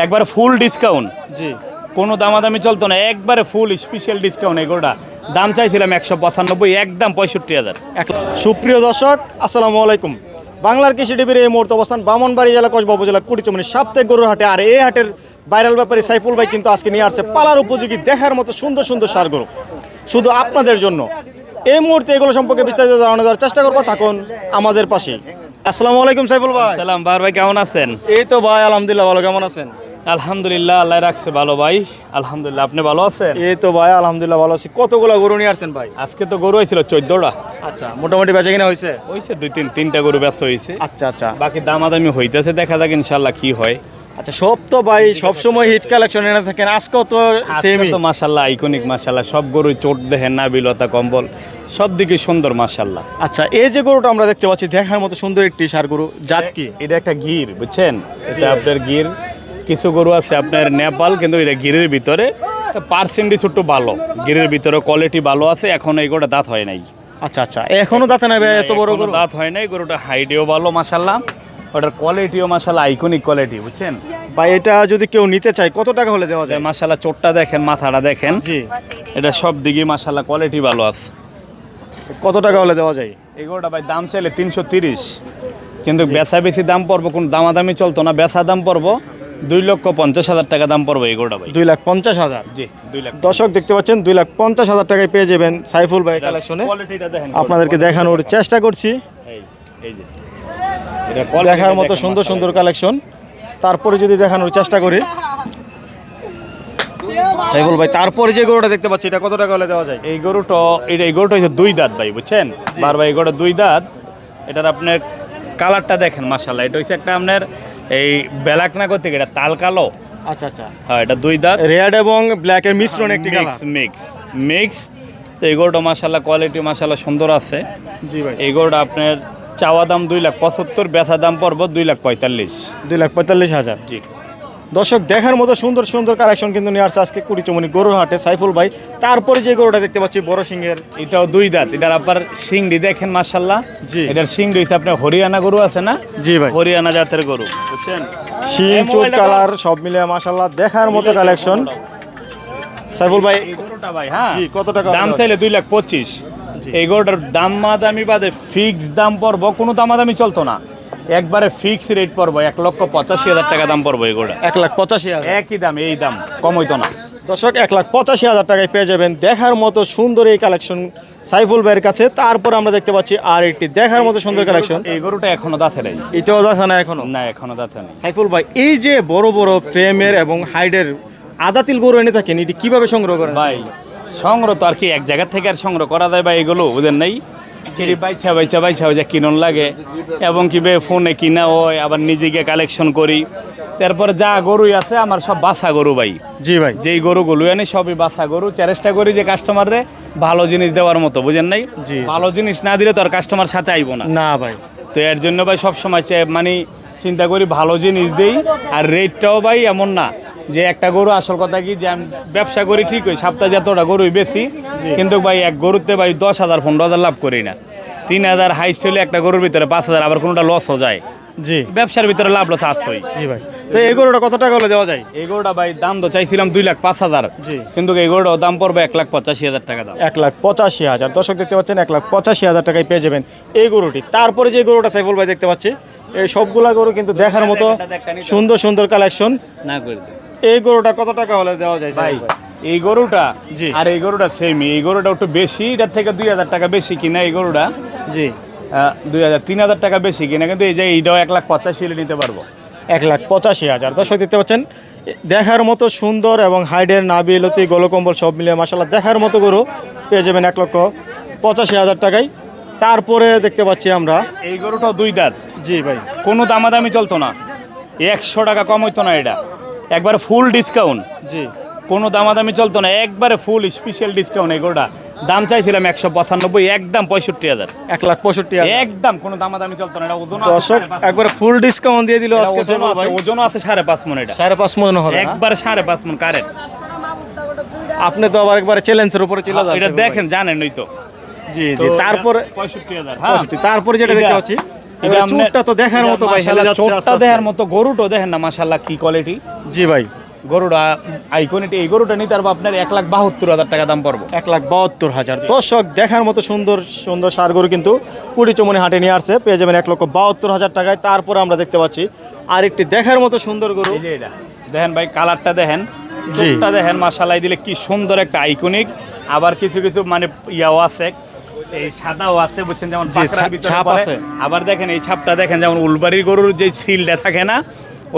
একবার ফুল ডিসকাউন্ট জি। কোনো দামাদামি চলতো না একবারে ফুল স্পেশাল ডিসকাউন্ট এগুলোটা দাম চাইছিলাম একশো পঁচানব্বই একদম পঁয়ষট্টি হাজার। সুপ্রিয় দর্শক আসসালামু আলাইকুম। বাংলার কৃষি টিভির এই মুহূর্তে অবস্থান বামনবাড়ি জেলা কসবা উপজেলা কুড়িচমনি সাপ্তাহিক গরুর হাটে। আর এই হাটের ভাইরাল ব্যাপারী সাইফুল ভাই কিন্তু আজকে নিয়ে আসছে পালার উপযোগী দেখার মতো সুন্দর সুন্দর সার গরু। শুধু আপনাদের জন্য। এই মুহূর্তে এগুলো সম্পর্কে বিস্তারিত জানানো দেওয়ার চেষ্টা করব থাকুন আমাদের পাশে। আসসালামু আলাইকুম সাইফুল ভাই। সালাম বার ভাই কেমন আছেন? এই তো ভাই আলহামদুলিল্লাহ ভালো কেমন আছেন? আলহামদুলিল্লাহ আল্লাহ রাখছে ভালো ভাই। আলহামদুলিল্লাহ আপনি ভালো আছেন? এই তো ভাই আলহামদুলিল্লাহ ভালো আছি। কতগুলো গরু নিয়ে আসছেন ভাই? আজকে তো গরু হয়েছিল চোদ্দটা। আচ্ছা মোটামুটি বেচা কিনা হয়েছে? হয়েছে দুই তিন তিনটা গরু ব্যস্ত হয়েছে। আচ্ছা আচ্ছা। বাকি দামাদামি হইতেছে দেখা যাক ইনশাল্লাহ কি হয়। আচ্ছা সব তো ভাই সবসময় হিট কালেকশন এনে থাকেন আজকেও তো সেমই আজকে তো মাসাল্লাহ আইকনিক মাসাল্লাহ সব গরু চোট দেখেন না বিলতা কম্বল সব দিকে সুন্দর মাসাল্লাহ আচ্ছা এই যে গরুটা আমরা দেখতে পাচ্ছি দেখার মতো সুন্দর একটি সার গরু জাত কি? এটা একটা গির বুঝছেন? এটা আপনার গির। কিছু গরু আছে আপনার নেপাল কিন্তু এটা গিরের ভিতরে পার্সেন্টেজ একটু ভালো। গিরের ভিতরে কোয়ালিটি ভালো আছে এখন এই গরুটা দাঁত হয় নাই। আচ্ছা আচ্ছা এখনও দাঁতে নেবে এত বড় গরু? দাঁত হয় নাই গরুটা হাইটেও ভালো মাসাল্লাহ ওটার কোয়ালিটিও মাসাল্লাহ আইকনিক কোয়ালিটি বুঝছেন? ভাই এটা যদি কেউ নিতে চায় কত টাকা হলে দেওয়া যায়? মাসাল্লাহ চোটটা দেখেন মাথাটা দেখেন। জি। এটা সব দিকে মাসাল্লাহ কোয়ালিটি ভালো আছে। কত টাকা হলে দেওয়া যায়? এগুলোটা ভাই দাম চাইলে তিনশো তিরিশ। কিন্তু বেচা বেশি দাম পড়ব কোন দামাদামি চলতো না বেচা দাম পড়ব দুই লক্ষ পঞ্চাশ হাজার টাকা দাম পড়ব এগুলোটা ভাই। দুই লাখ পঞ্চাশ হাজার? জি দুই লাখ। দর্শক দেখতে পাচ্ছেন দুই লাখ পঞ্চাশ হাজার টাকায় পেয়ে যাবেন সাইফুল ভাই কালেকশনে আপনাদেরকে দেখানোর চেষ্টা করছি। এই এই যে। দেখার মতো সুন্দর সুন্দর কালেকশন। তারপরে যদি দেখানোর চেষ্টা করি। সাইফুল ভাই তারপরে যে গরুটা দেখতে পাচ্ছি এটা কত টাকা হলে দেওয়া যায়? এই গরুটা এটা এই গরুটা হচ্ছে দুই দাঁত ভাই বুঝছেন? বার ভাই এই গরুটা দুই দাঁত। এটার আপনার কালারটা দেখেন মাসাল্লাহ এটা হচ্ছে একটা আপনার এই ব্ল্যাক না করতে এটা তাল কালো। আচ্ছা আচ্ছা। হ্যাঁ এটা দুই দাঁত। রেড এবং ব্ল্যাকের মিশ্রণ একটি মিক্স মিক্স মিক্স তো এই গরুটা মাসাল্লাহ কোয়ালিটি মাসাল্লাহ সুন্দর আছে। জি ভাই। এই গরুটা আপনার চাওয়া দাম দুই লাখ পঁচাত্তর বেচা দাম পর্ব দুই লাখ পঁয়তাল্লিশ। দুই লাখ পঁয়তাল্লিশ হাজার। জি। দর্শক দেখার মতো সুন্দর সুন্দর কালেকশন কিন্তু নিয়ে আসছে আজকে কুড়িচমনি গরুর হাটে সাইফুল ভাই। তারপরে যে গরুটা দেখতে পাচ্ছি বড় সিংহের। এটাও দুই দাঁত। এটার আপনার সিংড়ি দেখেন মাসাল্লাহ জি। এটার সিংড়ি হচ্ছে আপনার হরিয়ানা গরু আছে না? জি ভাই। হরিয়ানা জাতের গরু বুঝছেন? শিং এই চুট কালার সব মিলে মাশাল্লাহ দেখার মতো কালেকশন সাইফুল ভাই ভাই হ্যাঁ। কত টাকা দাম চাইলে দুই লাখ পঁচিশ। এই গরুটার দাম মাদামি বাদে ফিক্স দাম পড়ব কোনো দামাদামি চলতো না। একবারে ফিক্স রেট পড়ব এক লক্ষ পঁচাশি হাজার টাকা দাম পড়ব এই গরুটা এক লাখ পঁচাশি হাজার। একই দাম এই দাম কম হইতো না। দর্শক এক লাখ পঁচাশি হাজার টাকায় পেয়ে যাবেন দেখার মতো সুন্দর এই কালেকশন সাইফুল ভাইয়ের কাছে। তারপর আমরা দেখতে পাচ্ছি আর একটি দেখার মতো সুন্দর কালেকশন এই গরুটা এখনও দাঁতে নেই। এটাও দেখা না এখনও? না এখনও দাঁতে নেই। সাইফুল ভাই এই যে বড় বড় ফ্রেমের এবং হাইডের আদাতিল গরু এনে থাকেন এটি কীভাবে সংগ্রহ করেন? ভাই সংগ্রহ তো আর কি এক জায়গা থেকে আর সংগ্রহ করা যায় বা এগুলো বুঝেন নাই? কিরি বাইছা বাইছা বাইছা বাইছা কিনন লাগে। এবং কি বে ফোনে কিনা হয় আবার নিজে গিয়ে কালেকশন করি। তারপরে যা গরুই আছে আমার সব বাসা গরু ভাই। জি ভাই। যেই গরুগুলো আনি সবই বাসা গরু। চেষ্টা করি যে কাস্টমাররে ভালো জিনিস দেওয়ার মতো বুঝেন নাই? জি। ভালো জিনিস না দিলে তো আর কাস্টমার সাথে আইবো না। না ভাই। তো এর জন্য ভাই সবসময় মানে চিন্তা করি ভালো জিনিস দেই আর রেটটাও ভাই এমন না। যে একটা গরু আসল কথা কি যে আমি ব্যবসা করি ঠিক ওই সপ্তাহে যতটা গরুই বেশি কিন্তু ভাই এক গরুতে ভাই দশ হাজার পনেরো হাজার লাভ করি না। তিন হাজার হাইস্ট হলে একটা গরুর ভিতরে পাঁচ হাজার আবার কোনোটা লসও যায়। জি। ব্যবসার ভিতরে লাভ লস আসছই জি ভাই। তো এই গরুটা কত টাকা হলে দেওয়া যায়? এই গরুটা ভাই দাম তো চাইছিলাম দুই লাখ পাঁচ হাজার। জি। কিন্তু এই গরুটাও দাম পড়বে এক লাখ পঁচাশি হাজার টাকা দাম। এক লাখ পঁচাশি হাজার। দর্শক দেখতে পাচ্ছেন এক লাখ পঁচাশি হাজার টাকায় পেয়ে যাবেন এই গরুটি। তারপরে যে গরুটা সাইফুল ভাই দেখতে পাচ্ছি এই সবগুলা গরু কিন্তু দেখার মতো সুন্দর সুন্দর কালেকশন না করে এই গরুটা কত টাকা হলে দেওয়া যায় ভাই এই গরুটা জি। আর এই গরুটা সেমই এই গরুটা একটু বেশি এটার থেকে দুই হাজার টাকা বেশি কিনা এই গরুটা? জি। দুই হাজার তিন হাজার টাকা বেশি কিনা কিন্তু এই যে এইটাও এক লাখ পঁচাশি হলে নিতে পারব। এক লাখ পঁচাশি হাজার দর্শক দেখতে পাচ্ছেন দেখার মতো সুন্দর এবং হাইডের নাবি লতি গোলকম্বল সব মিলিয়ে মাসাল্লাহ দেখার মতো গরু পেয়ে যাবেন এক লক্ষ পঁচাশি হাজার টাকায়। তারপরে দেখতে পাচ্ছি আমরা। এই গরুটাও দুই দাঁত। জি ভাই। কোনো দামাদামি চলতো না। একশো টাকা কম হইতো না এটা। একবার ফুল ডিসকাউন্ট জি। কোনো দামাদামি চলতো না একবারে ফুল স্পেশাল ডিসকাউন্ট এই গরুটা দাম চাইছিলাম একশো পঁচানব্বই একদম পঁয়ষট্টি হাজার। এক লাখ পঁয়ষট্টি একদম কোনো দামাদামি চলতো না এটা ওজন দর্শক একবারে ফুল ডিসকাউন্ট দিয়ে দিল ওজন আছে সাড়ে পাঁচ মন এটা। সাড়ে পাঁচ মন হবে না? একবারে সাড়ে পাঁচ মন কারেন্ট আপনি তো আবার একবারে চ্যালেঞ্জের উপরে চলে যান এটা দেখেন জানেন ওই তো। জি জি তারপরে পঁয়ষট্টি হাজার হ্যাঁ। তারপরে যেটা দেখতে পাচ্ছি এটা এবারে তো দেখার মতো ভাই হেলে যাচ্ছে চোটটা দেখার মতো গরুটাও দেখেন না মাশাল্লাহ কি কোয়ালিটি জি ভাই। গরুটা আইকনিটি এই গরুটা নিতে পারব আপনার এক লাখ বাহাত্তর হাজার টাকা দাম পড়ব। এক লাখ বাহাত্তর হাজার। দর্শক দেখার মতো সুন্দর সুন্দর সার গরু কিন্তু হাটে নিয়ে আসছে পেয়ে যাবেন এক লক্ষ বাহাত্তর হাজার টাকায়। তারপরে আমরা দেখতে পাচ্ছি আর একটি দেখার মতো সুন্দর গরু। এটা দেখেন ভাই কালারটা দেখেন দেখেন মাসালাই দিলে কি সুন্দর একটা আইকনিক আবার কিছু কিছু মানে ইয়াও আছে এই সাদাও আছে বুঝছেন? যেমন ছাপ আছে। আবার দেখেন এই ছাপটা দেখেন যেমন উলবাড়ির গরুর যে সিলটা থাকে না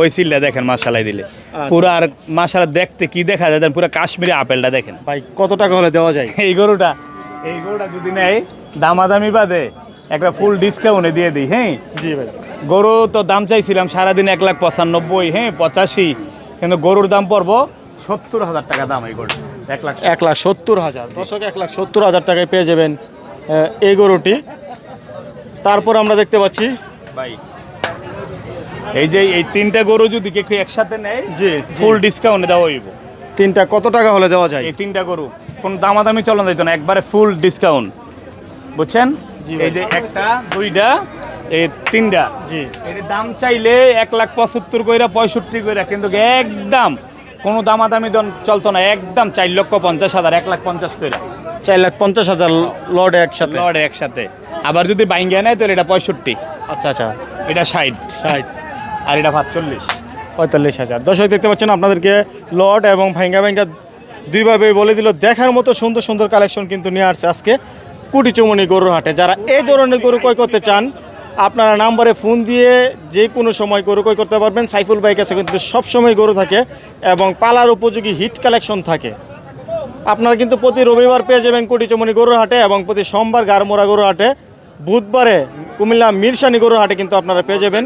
ওই সিলটা দেখেন মাসালাই দিলে। আচ্ছা। পুরো আর মাসালা দেখতে কি দেখা যায়? পুরো কাশ্মীরি আপেলটা দেখেন। ভাই কত টাকা হলে দেওয়া যায়? এই গরুটা এই গরুটা যদি নেয় দামাদামি বাদে একটা ফুল ডিসকাউন্টে দিয়ে দিই হ্যাঁ? জি ভাই। গরু তো দাম চাইছিলাম সারাদিন এক লাখ পঁচানব্বই হ্যাঁ পঁচাশি। কিন্তু গরুর দাম পড়ব সত্তর হাজার টাকা দাম এই গরু এক লাখ এক লাখ সত্তর হাজার। দর্শক এক লাখ সত্তর হাজার টাকায় পেয়ে যাবেন। এই গরুটি। তারপর আমরা দেখতে পাচ্ছি। ভাই এই যে এই তিনটা গরু যদি কেউ একসাথে নেয় জি ফুল ডিসকাউন্টে দেওয়া হইব। তিনটা কত টাকা হলে দেওয়া যায়? এই তিনটা গরু কোন দামাদামি চলন যাইতো না একবারে ফুল ডিসকাউন্ট বুঝছেন? এই যে একটা দুইটা এই তিনটা। জি। এর দাম চাইলে এক লাখ পঁচাত্তর কইরা পঁয়ষট্টি কইরা কিন্তু একদম কোনো দামাদামি চলতো না একদম চার লক্ষ পঞ্চাশ হাজার এক লাখ পঞ্চাশ কইরা। চার লাখ পঞ্চাশ হাজার লর্ড একসাথে। লড়ে একসাথে। আবার যদি বাইঙ্গা নেয় তাহলে এটা পঁয়ষট্টি। আচ্ছা আচ্ছা। এটা ষাট। ষাট। আর এটা পাঁচচল্লিশ পঁয়তাল্লিশ হাজার। দর্শক দেখতে পাচ্ছেন আপনাদেরকে লট এবং ভাইঙ্গা ভাঙ্গা দুইভাবে বলে দিল দেখার মতো সুন্দর সুন্দর কালেকশন কিন্তু নিয়ে আসছে আজকে কুটি চৌমনি গরুর হাটে। যারা এই ধরনের গরু ক্রয় করতে চান আপনারা নাম্বারে ফোন দিয়ে যে কোনো সময় গরু ক্রয় করতে পারবেন। সাইফুল বাইক কাছে কিন্তু সবসময় গরু থাকে এবং পালার উপযোগী হিট কালেকশন থাকে। আপনারা কিন্তু প্রতি রবিবার পেয়ে যাবেন কুটিচমনি গরুর হাটে এবং প্রতি সোমবার গারমোড়া গরুর হাটে। বুধবারে কুমিল্লা মিরসানি গরুর হাটে কিন্তু আপনারা পেয়ে যাবেন।